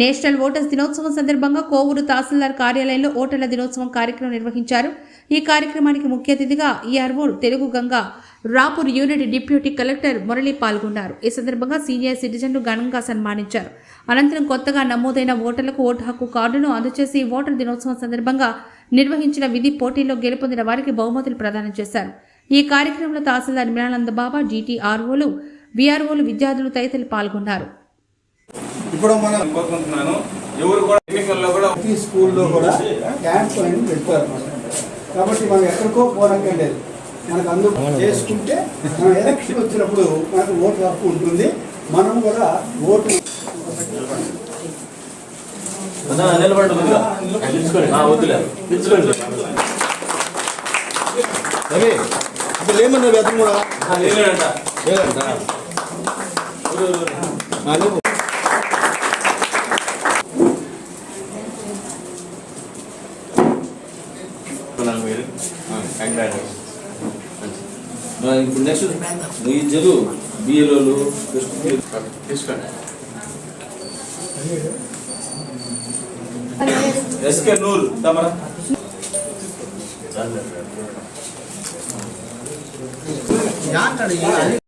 National voters దినోత్సవం సందర్భంగా కోవూరు తహసీల్దార్ కార్యాలయంలో ఓటర్ల దినోత్సవం కార్యక్రమం నిర్వహించారు. ఈ కార్యక్రమానికి ముఖ్య అతిథిగా ERO Telugu Ganga Rapur unit deputy collector Murali పాల్గొన్నారు. ఈ సందర్భంగా సీనియర్ సిటిజన్లు ఘనంగా సన్మానించారు. అనంతరం కొత్తగా నమోదైన ఓటర్లకు ఓటు హక్కు కార్డును అందజేసి ఓటర్ దినోత్సవం సందర్భంగా నిర్వహించిన విధి పోటీల్లో గెలుపొందిన వారికి బహుమతులు ప్రదానం చేశారు. ఈ కార్యక్రమంలో తహసీల్దార్ మిలానంద బాబా జీటీఆర్ఓలు విఆర్ఓలు విద్యార్థులు తదితరులు పాల్గొన్నారు. ఇప్పుడు మనం కోరుకుంటున్నాను ఎవరు కూడా ఎన్నికల్లో కూడా ప్రతి స్కూల్లో కూడా క్యాంప్ అనేది పెడతారు కాబట్టి మనం ఎక్కడికో పోనక్కర్లేదు మనకు అందుకు చేసుకుంటే మనం ఎలక్షన్ వచ్చినప్పుడు మనకు ఓటు హక్కు ఉంటుంది. మనం కూడా ఓటు ఇప్పుడు లేమన్నా అతను కూడా. ఆ, లేలేడంట. లేదంట. మీరు. ఇప్పుడు నెక్స్ట్ జరు బిఎల్ఓలు తీసుకోండి. ఎస్కే నూర్ తమరా? యాడ్